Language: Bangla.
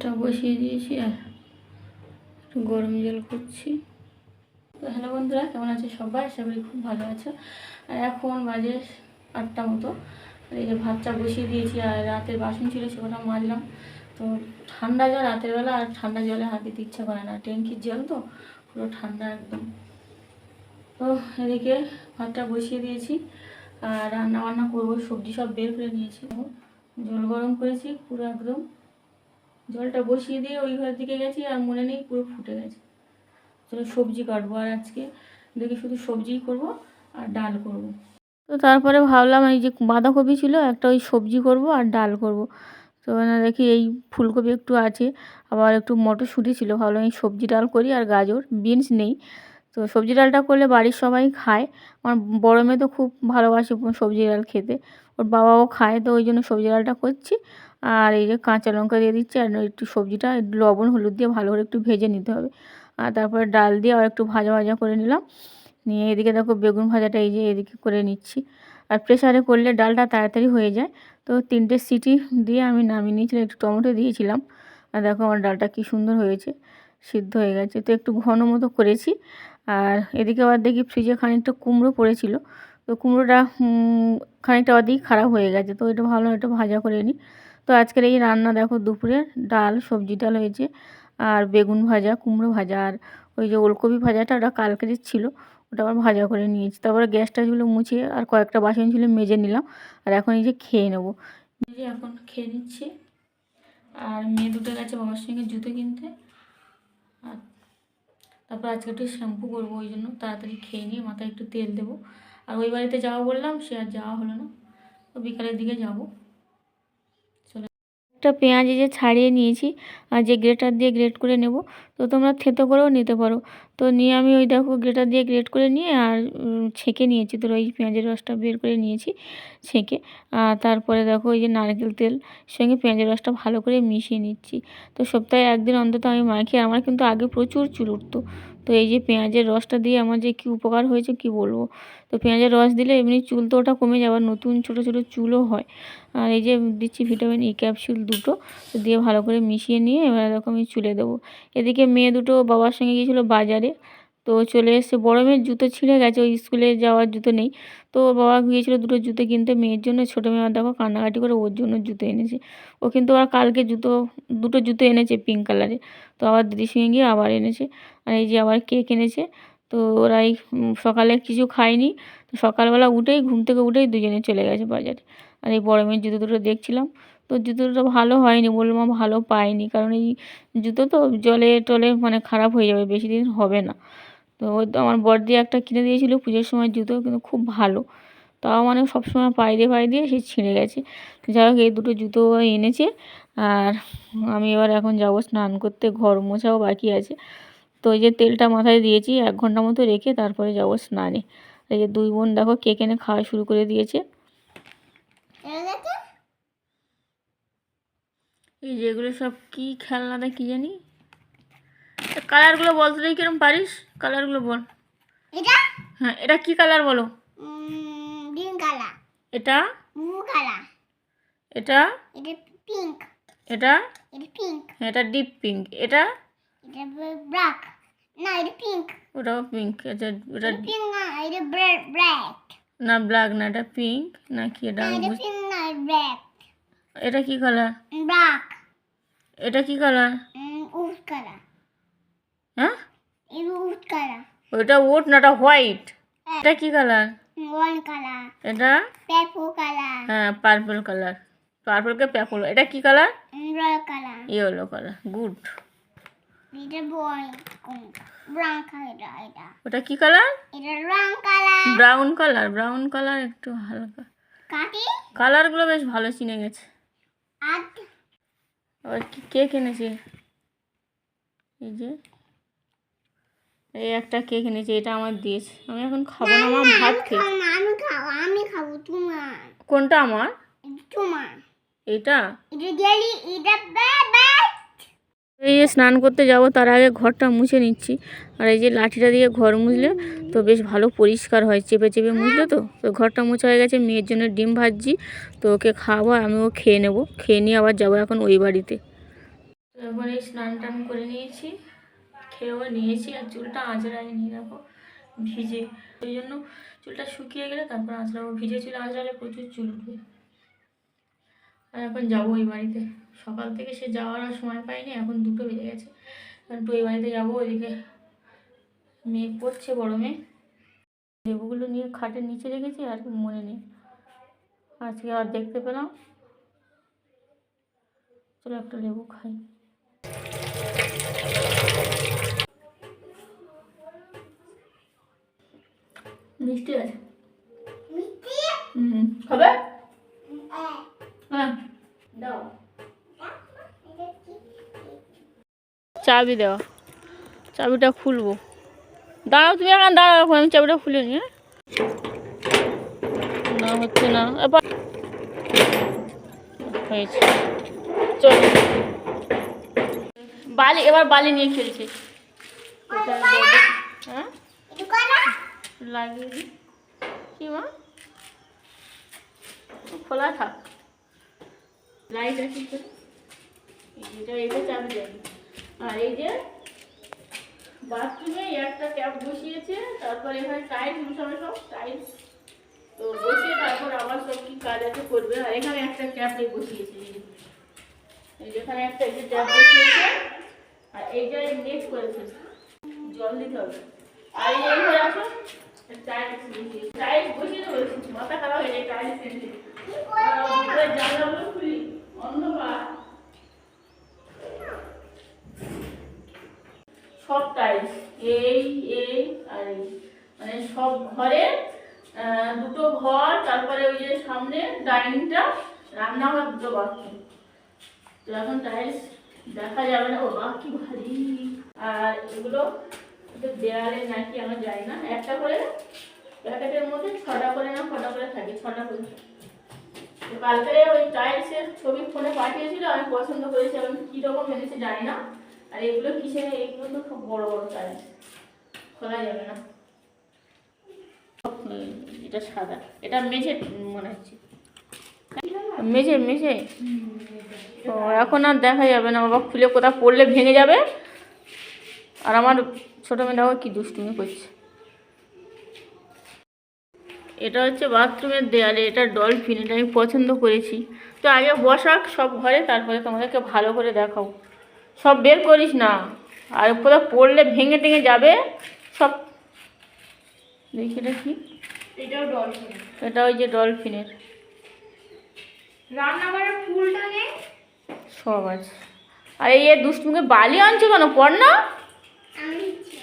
ভাতটা বসিয়ে দিয়েছি আর একটু গরম জল করছি। তো হ্যালো বন্ধুরা, কেমন আছে সবাই? করি খুব ভালো আছে। আর এখন বাজে আটটা মতো। আর এই যে ভাতটা বসিয়ে দিয়েছি আর রাতের বাসন ছিল সেটা মাজলাম। তো ঠান্ডা জল রাতের বেলা আর ঠান্ডা জলে হাত দিতে ইচ্ছা করে না। ট্যাঙ্কির জল তো, পুরো ঠান্ডা একদম। তো এদিকে ভাতটা বসিয়ে দিয়েছি আর রান্না বান্না করব, সবজি সব বের করে নিয়েছি। জল গরম করেছি পুরো একদম। জলটা বসিয়ে দিয়ে ওই ঘরের দিকে গেছি আর মনে নেই পুরো ফুটে গেছে। চলো সবজি কাটবো আর আজকে দেখি শুধু সবজিই করব আর ডাল করব। তো তারপরে ভাবলাম এই যে বাঁধাকপি ছিল, একটা ওই সবজি করব আর ডাল করব। তো না দেখি এই ফুলকপি একটু আছে, আবার একটু মটরশুঁটি ছিল, ভাবলাম এই সবজি ডাল করি আর গাজর, বিনস নেই। তো সবজি ডালটা করলে বাড়ির সবাই খায়, আমার বড় মেয়ে তো খুব ভালোবাসে সবজি ডাল খেতে, ওর বাবাও খায়, তো ওই জন্য সবজি ডালটা করছি। আর এই যে কাঁচা লঙ্কা দিয়ে দিচ্ছি আর একটু সবজিটা লবণ, হলুদ দিয়ে ভালো করে একটু ভেজে নিতে হবে। আর তারপরে ডাল দিয়ে আর একটু ভাজা ভাজা করে নিলাম। নিয়ে এদিকে দেখো বেগুন ভাজাটা এই যে এদিকে করে নিচ্ছি। আর প্রেশারে করলে ডালটা তাড়াতাড়ি হয়ে যায়। তো তিনটে সিটি দিয়ে আমি নামিয়ে নিয়েছিলাম, একটু টমেটো দিয়েছিলাম। আর দেখো আমার ডালটা কি সুন্দর হয়েছে, সিদ্ধ হয়ে গেছে। তো একটু ঘন মতো করেছি। আর এদিকে আবার দেখি ফ্রিজে খানিকটা কুমড়ো পড়েছিল। তো কুমড়োটা খানিকটা আবার অধিক খারাপ হয়ে গেছে। তো এটা ভালো একটু ভাজা করে নিই। তো আজকের এই রান্না দেখো দুপুরে ডাল, সবজি ডাল হয়েছে আর বেগুন ভাজা, কুমড়ো ভাজা আর ওই যে ওলকপি ভাজাটা ওটা কালকের ছিল ওটা আবার ভাজা করে নিয়েছি। তারপরে গ্যাসটা ছিল মুছিয়ে আর কয়েকটা বাসন ছিল মেজে নিলাম আর এখন এই যে খেয়ে নেব। যে এখন খেয়ে নিচ্ছি আর মেয়ে দুটো গেছে বাবার সঙ্গে জুতো কিনতে। আর তারপর আজকে একটু শ্যাম্পু করব ওই জন্য তাড়াতাড়ি খেয়ে নিয়ে মাথায় একটু তেল দেবো। আর ওই বাড়িতে যাওয়া বললাম সে আর যাওয়া হলো না। তো বিকালের দিকে যাব। একটা পেঁয়াজ যে ছাড়িয়ে নিয়েছি, আর যে গ্রেটার দিয়ে গ্রেট করে নেব, তো তোমরা থেতো করেও নিতে পারো। তো নিয়ে আমি ওই দেখো গ্রেটার দিয়ে গ্রেট করে নিয়ে আর ছেঁকে নিয়েছি। তো ওই পেঁয়াজের রসটা বের করে নিয়েছি ছেঁকে, আর তারপরে দেখো ওই যে নারকেল তেল সঙ্গে পেঁয়াজের রসটা ভালো করে মিশিয়ে নিচ্ছি। তো সপ্তাহে একদিন অন্তত আমি মাখি আমার কিন্তু আগে প্রচুর চুল উঠতো। তো এই যে পেঁয়াজের রসটা দিয়ে আমার যে কী উপকার হয়েছে কি বলব? তো পেঁয়াজের রস দিলে এমনি চুল তো ওটা কমে যাবে নতুন ছোটো ছোটো চুলও হয়। আর এই যে দিচ্ছি ভিটামিন ই, ক্যাপসুল দুটো, তো দিয়ে ভালো করে মিশিয়ে নিয়ে এবার এরকম চুলে দেবো। এদিকে মেয়ে দুটো বাবার সঙ্গে গিয়েছিল বাজারে তো চলে এসছে। বড় মেয়ের জুতো ছিঁড়ে গেছে, ওই স্কুলে যাওয়ার জুতো নেই। তো বাবা গিয়েছিল দুটো জুতো কিনতে মেয়ের জন্য, ছোটো মেয়ে দেখো কান্নাকাটি করে ওর জন্য জুতো এনেছে। ও কিন্তু আর কালকে জুতো, দুটো জুতো এনেছে পিঙ্ক কালারে তো আবার দিদির সঙ্গে গিয়ে আবার এনেছে। আর এই যে আবার কেক এনেছে। তো ওরাই সকালে কিছু খায়নি। তো সকালবেলা উঠেই, ঘুম থেকে উঠেই দুজনে চলে গেছে বাজারে। আর এই বড় মেয়ের জুতো দুটো দেখছিলাম। তো জুতো দুটো ভালো হয়নি বলল, মা, ভালো পাইনি। কারণ এই জুতো তো জলে টলে মানে খারাপ হয়ে যাবে, বেশি দিন হবে না। তো ওই তো আমার বড়দি একটা কিনে দিয়েছিলো পুজোর সময় জুতো কিন্তু খুব ভালো। তাও মানে সবসময় পায়ে দিয়ে পায়ে দিয়ে সে ছিঁড়ে গেছে। যাই হোক এই দুটো জুতো এনেছে আর আমি এবার এখন যাব স্নান করতে ঘর মোছাও বাকি আছে। তো এই যে তেলটা মাথায় দিয়েছি এক ঘণ্টা মতো রেখে তারপরে যাব স্নানে। এই যে দুই বোন দেখো কেক এনে খাওয়া শুরু করে দিয়েছে। এই যেগুলো সব কি খেলনাটা কি জানি? কালারগুলো বলতে দেখি কিরম পারিস? কালারগুলো বল। এটা? হ্যাঁ এটা কি কালার বলো? গ্রিন কালার এটা? ব্লু কালার এটা? এটা পিঙ্ক এটা? এটা পিঙ্ক এটা ডিপ পিঙ্ক এটা? এটা ব্ল্যাক না এটা পিঙ্ক ওটাও পিঙ্ক এটা এটা পিঙ্ক না এটা ব্ল্যাক না ব্ল্যাক না এটা পিঙ্ক না কি এটা? এটা পিঙ্ক না ব্ল্যাক এটা কি কালার ব্ল্যাক এটা কি কালার উড কালার হ্যাঁ? এটা ওইটা ওট না ওটা হোয়াইট? এটা কি কালার? এটা? হ্যাঁ পার্পল কালার। পার্পলকে পেপল এটা কি কালার? Yellow colour. গুড। এটা ব্রাউন কালার এটা এটা। ওটা কি কালার? এটা ব্রাউন কালার। ব্রাউন কালার একটু হালকা। কালারগুলো বেশ ভালো চিনে গেছে। আর আবার কি কেক এই যে। এই একটা কেক এনেছে এটা আমার দিয়েছে আমি এখন খাব না আমার ভাত খেয়ে। আমি খাব আমি খাব তোমার। কোনটা আমার? এটা? তোমার এটা এই যে স্নান করতে যাব তার আগে ঘরটা মুছে নিচ্ছি। আর এই যে লাঠিটা দিয়ে ঘর মুছলে তো বেশ ভালো পরিষ্কার হয় চেপে চেপে মুছলে তো। তো ঘরটা মোছা হয়ে গেছে মেয়ের জন্য ডিম ভাজছি। তো ওকে খাওয়াবো আর আমিও খেয়ে নেব। খেয়ে নিয়ে আবার যাব এখন ওই বাড়িতে। তো তারপরে স্নান টান করে নিয়েছি। খেয়েও নিয়েছি আর চুলটা আঁচড়াইনি দেখো। ভিজে। ওই জন্য চুলটা শুকিয়ে গেলে তারপর আঁচড়াবো। ভিজে চুল আঁচড়ালে প্রচুর চুল উঠবে। আর এখন যাব ওই বাড়িতে। সকাল থেকে সে যাওয়ার আর সময় পাইনি, এখন দুটো বেজে গেছে। একটু ওই বাড়িতে যাব, ওইদিকে মেঘ পড়ছে গরমে লেবুগুলো নিয়ে খাটের নিচে রেখেছি, আর মনে নেই। আজকে আর দেখতে পেলাম। চলো একটা লেবু খাই। মিষ্টি আছে। মিষ্টি? হুম খাবে? হ্যাঁ। দাও। চাবি দেওয়া চাবিটা খুলবো। দাঁড়াও তুমি এখন দাঁড়াও এখন আমি চাবিটা খুলে নি হ্যাঁ? না হচ্ছে না। এবার হয়েছে। চলো। বালি এবার বালি নিয়ে খেলছে। হ্যাঁ? লাগিয়ে দিই কি মা? খোলা থাক। লাইট আছে এটা এটা চাবি দেয়। আর এই যে বাথরুমে একটা ট্যাপ বসিয়েছে, তারপর এখানে টাইলস বসাবে সব, টাইলস। তো বসিয়ে তারপর আবার সব কি কাজ আছে করবে। আর এখানে একটা ট্যাপ বসিয়েছে যেখানে এই যে ট্যাপ বসিয়েছে, আর এই যে নেট করেছে। জল দিতে হবে। আর এই ঘরে সব টাইলস এই এই আর মানে সব ঘরে দুটো ঘর, তারপরে ওই যে সামনে ডাইনিংটা রান্নাঘর, দুটো বাথরুম তো এখন টাইলস দেখা যাবে না। ও, বাহ, কি ভারী। আর এগুলো দেয়ালে নাকি আমরা যাই না। একটা করে প্যাকেটের মধ্যে ছটা করে না কটা করে থাকে, ছটা করে। তো কালকে ওই টাইলসের ছবি ফোনে পাঠিয়েছিল, আমি পছন্দ করেছি, আমি কীরকম এনেছে জানি না। আর এগুলো কিসে এগুলো তো খুব বড় বড় টাইলস। খোলা যাবে না। এটা সাদা। এটা মেঝে, মনে হচ্ছে। মেঝে মেঝে? এখন আর দেখা যাবে না। বাবা, খুলে কোথাও পড়লে ভেঙে যাবে। আর আমার ছোটো মেয়েটাও কি দুষ্টুমি করছে। এটা হচ্ছে বাথরুমের দেয়ালে এটা ডলফিন এটা আমি পছন্দ করেছি। তো আগে বসাক সব ঘরে তারপরে তোমাদেরকে ভালো করে দেখাও। সব বের করিস না। আর কোথাও পড়লে ভেঙে টেঙে যাবে সব দেখি এটা কি? এটাও ডলফিন। এটা ওই যে ডলফিনের। রান্নাঘরের ফুলটা নে। সব আছে। আর এই এ দুষ্টুমিকে বালি আনছো কেন? পড় না। আমি দিচ্ছি।